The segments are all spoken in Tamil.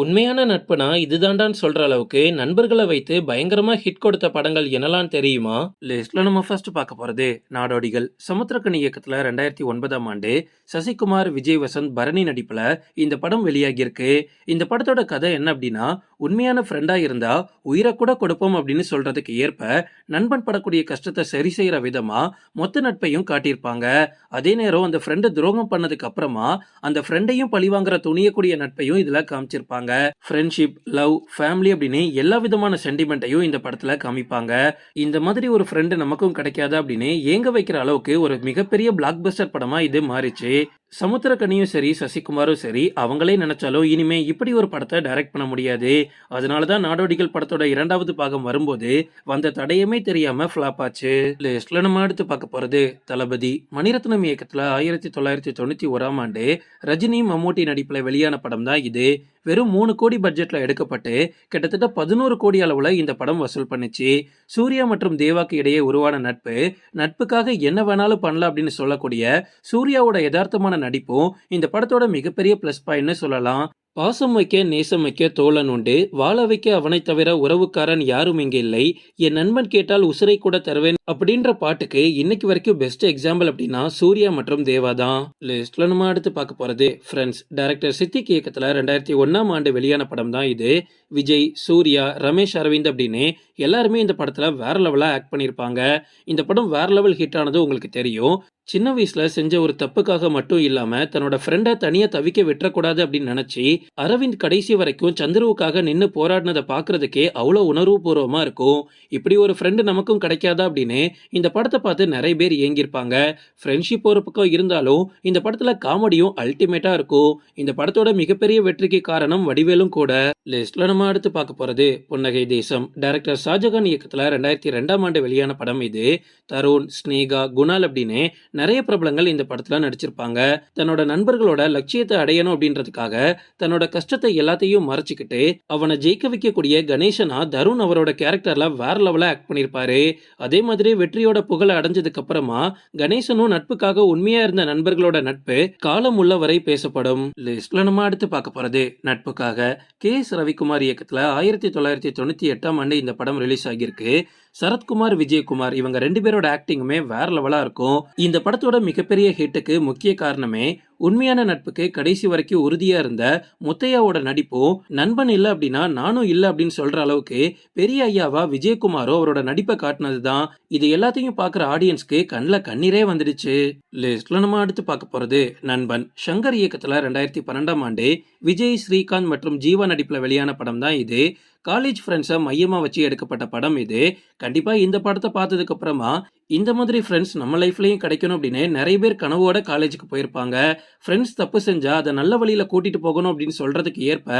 உண்மையான நட்புனா இதுதாண்டான்னு சொல்ற அளவுக்கு நண்பர்களை வைத்து பயங்கரமா ஹிட் கொடுத்த படங்கள் என்னலாம் தெரியுமா? லிஸ்ட்ல நம்ம ஃபர்ஸ்ட் பார்க்க போறது நாடோடிகள். சமுத்திரக்கணி இயக்கத்துல ரெண்டாயிரத்தி ஒன்பதாம் ஆண்டு சசிகுமார் விஜய் வசந்த் பரணி நடிப்புல இந்த படம் வெளியாகியிருக்கு. இந்த படத்தோட கதை என்ன அப்படின்னா உண்மையான ஃப்ரெண்டா இருந்தா உயிரை கூட கொடுப்போம் அப்படின்னு சொல்றதுக்கு ஏற்ப நண்பன் படக்கூடிய கஷ்டத்தை சரி செய்யற விதமா மொத்த நட்பையும் காட்டியிருப்பாங்க. அதே நேரம் அந்த ஃப்ரெண்டு துரோகம் பண்ணதுக்கு அப்புறமா அந்த ஃப்ரெண்டையும் பழிவாங்குற துணியக்கூடிய நட்பையும் இதுல காமிச்சிருப்பாங்க. ஃப்ரெண்ட்ஷிப் லவ் ஃபேமிலி அப்படின்னு எல்லா விதமான சென்டிமெண்ட்டையும் இந்த படத்துல காமிப்பாங்க. இந்த மாதிரி ஒரு ஃப்ரெண்டு நமக்கும் கிடைக்காது அப்படின்னு ஏங்க வைக்கிற அளவுக்கு ஒரு மிகப்பெரிய பிளாக் பஸ்டர் படமா இது மாறிச்சு. சமுத்திரக்கனியும் சரி சசிகுமாரும் சரி அவங்களே நினைச்சாலும் இனிமே இப்படி ஒரு படத்தை டைரக்ட் பண்ண முடியாது. அதனால தான் நாடோடிகள் படத்தோட இரண்டாவது பாகம் வரும்போது வந்த தடையமே தெரியாம ஃபிளாப் ஆச்சு. லிஸ்ட்ல நம்ம எடுத்து பார்க்க போறது தளபதி. மணிரத்னம் இயக்கத்துல ஆயிரத்தி தொள்ளாயிரத்தி தொண்ணூத்தி ஓராம் ஆண்டு ரஜினி மம்மூட்டி நடிப்புல வெளியான படம் தான் இது. வெறும் மூணு கோடி பட்ஜெட்ல எடுக்கப்பட்டு கிட்டத்தட்ட பதினோரு கோடி அளவுல இந்த படம் வசூல் பண்ணுச்சு. சூர்யா மற்றும் தேவாக்கு இடையே உருவான நட்பு நட்புக்காக என்ன வேணாலும் பண்ணலாம் அப்படின்னு சொல்லக்கூடிய சூர்யாவோட யதார்த்தமான நடிப்பும். இந்த படத்தோட மிகப்பெரிய ப்ளஸ் பாயிண்ட்னு சொல்லலாம். பாசம் வைக்க நேசம் வைக்க தோழன் உண்டு. வாழ வைக்க அவனைத் தவிர உறவுக்காரன் யாரும் இங்கே இல்லை. என் நண்பன் கேட்டால் உசுரை கூட தருவேன் அப்படின்ற பாட்டுக்கு இன்னைக்கு வரைக்கும் பெஸ்ட் எக்ஸாம்பிள் அப்படின்னா சூர்யா மற்றும் தேவா தான். லிஸ்ட்ல நம்ம அடுத்து பார்க்க போறது. ஃப்ரெண்ட்ஸ் டைரக்டர் சித்திக் இயக்கத்துல ரெண்டாயிரத்தி ஒன்னாம் ஆண்டு வெளியான படம் தான் இது. விஜய் சூர்யா ரமேஷ் அரவிந்த் அப்படின்னு எல்லாருமே இந்த படத்துல வேற லெவலா ஆக்ட் பண்ணியிருப்பாங்க இந்த படம் வேற லெவல் ஹிட் ஆனது உங்களுக்கு தெரியும். சின்ன வயசுல செஞ்ச ஒரு தப்புக்காக மட்டும் இல்லாம தன்னோட ஃப்ரெண்டை தனியா தவிக்க விட்டுறக்கூடாது அப்படின்னு நினைச்சு அரவிந்த் கடைசி வரைக்கும் சந்துருவுக்காக நின்று போராடினதை பார்க்கறதுக்கே அவ்வளோ உணர்வுபூர்வமா இருக்கும். இப்படி ஒரு ஃப்ரெண்டு நமக்கும் கிடைக்காதா அப்படின்னு இந்த படத்தை பார்த்து நிறைய பேர் இயங்கியிருப்பாங்க ஃப்ரெண்ட்ஷிப் ஒரு பக்கம் இருந்தாலும் இந்த படத்துல காமெடியும் அல்டிமேட்டா இருக்கும். இந்த படத்தோட மிகப்பெரிய வெற்றிக்கு காரணம் வடிவேலும் கூட. லிஸ்ட்ல நம்ம அடுத்து பார்க்க போறது புன்னகை தேசம். டைரக்டர் ஷாஜகான் இயக்கத்துல ரெண்டாயிரத்தி ரெண்டாம் ஆண்டு வெளியான படம் இது. தருண் ஸ்னேகா குணால் அப்படின்னு நிறைய பிரபலங்கள் இந்த படத்துல நடிச்சிருப்பாங்க. தன்னோட நண்பர்களோட லட்சியத்தை அடையணும் அப்படின்றதுக்காக தன்னோட கஷ்டத்தை எல்லாத்தையும் மறைச்சிக்கிட்டு அவனை ஜெயிக்க வைக்கக்கூடிய கணேசனா தருண் அவரோட கேரக்டர்ல வேற லெவலா ஆக்ட் பண்ணியிருப்பாரு அதே மாதிரி வெற்றியோட புகழை அடைஞ்சதுக்கு அப்புறமா கணேசனும் நட்புக்காக உண்மையா இருந்த நண்பர்களோட நட்பு காலம் உள்ள வரை பேசப்படும். லிஸ்ட்ல நம்ம அடுத்து பார்க்க போறது நட்புக்காக. கே எஸ் ரவிக்குமார் இயக்கத்துல ஆயிரத்தி தொள்ளாயிரத்தி தொண்ணூத்தி எட்டாம் ஆண்டு இந்த படம் ரிலீஸ் ஆகியிருக்கு. சரத்குமார் விஜயகுமார் இவங்க ரெண்டு பேரோட ஆக்டிங்குமே வேற லெவலா இருக்கும். இந்த படத்தோட மிகப்பெரிய ஹிட்டுக்கு முக்கிய காரணமே உண்மையான நட்புக்கு கடைசி வரைக்கும் உறுதியா இருந்த முத்தையாவோட நடிப்பும் நண்பன் இல்லை அப்படின்னா நானும் இல்லை அப்படின்னு சொல்ற அளவுக்கு பெரிய ஐயாவா விஜயகுமாரோ அவரோட நடிப்பை காட்டினது தான் இது எல்லாத்தையும் பார்க்குற ஆடியன்ஸ்க்கு கண்ணில் கண்ணீரே வந்துடுச்சு. லிஸ்ட்ல நம்ம அடுத்து பார்க்க போறது நண்பன். சங்கர் இயக்கத்துல ரெண்டாயிரத்தி பன்னெண்டாம் ஆண்டு விஜய் ஸ்ரீகாந்த் மற்றும் ஜீவா நடிப்புல வெளியான படம் தான் இது. காலேஜ் ஃப்ரெண்ட்ஸை மையமாக வச்சு எடுக்கப்பட்ட படம் இது. கண்டிப்பாக இந்த படத்தை பார்த்ததுக்கு அப்புறமா இந்த மாதிரி ஃப்ரெண்ட்ஸ் நம்ம லைஃப்லையும் கிடைக்கணும் அப்படின்னு நிறைய பேர் கனவோட காலேஜுக்கு போயிருப்பாங்க. ஃப்ரெண்ட்ஸ் தப்பு செஞ்சால் அதை நல்ல வழியில் கூட்டிகிட்டு போகணும் அப்படின்னு சொல்கிறதுக்கு ஏற்ப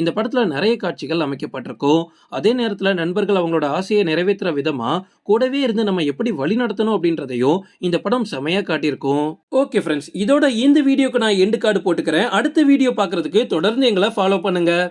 இந்த படத்தில் நிறைய காட்சிகள் அமைக்கப்பட்டிருக்கும். அதே நேரத்தில் நண்பர்கள் அவங்களோட ஆசையை நிறைவேற்றுற விதமாக கூடவே இருந்து நம்ம எப்படி வழி நடத்தணும் அப்படின்றதையும் இந்த படம் செமையாக காட்டியிருக்கும். ஓகே ஃப்ரெண்ட்ஸ் இதோட இந்த வீடியோக்கு நான் எண்டு கார்டு போட்டுக்கிறேன். அடுத்த வீடியோ பார்க்கறதுக்கு தொடர்ந்து எங்களை ஃபாலோ பண்ணுங்கள்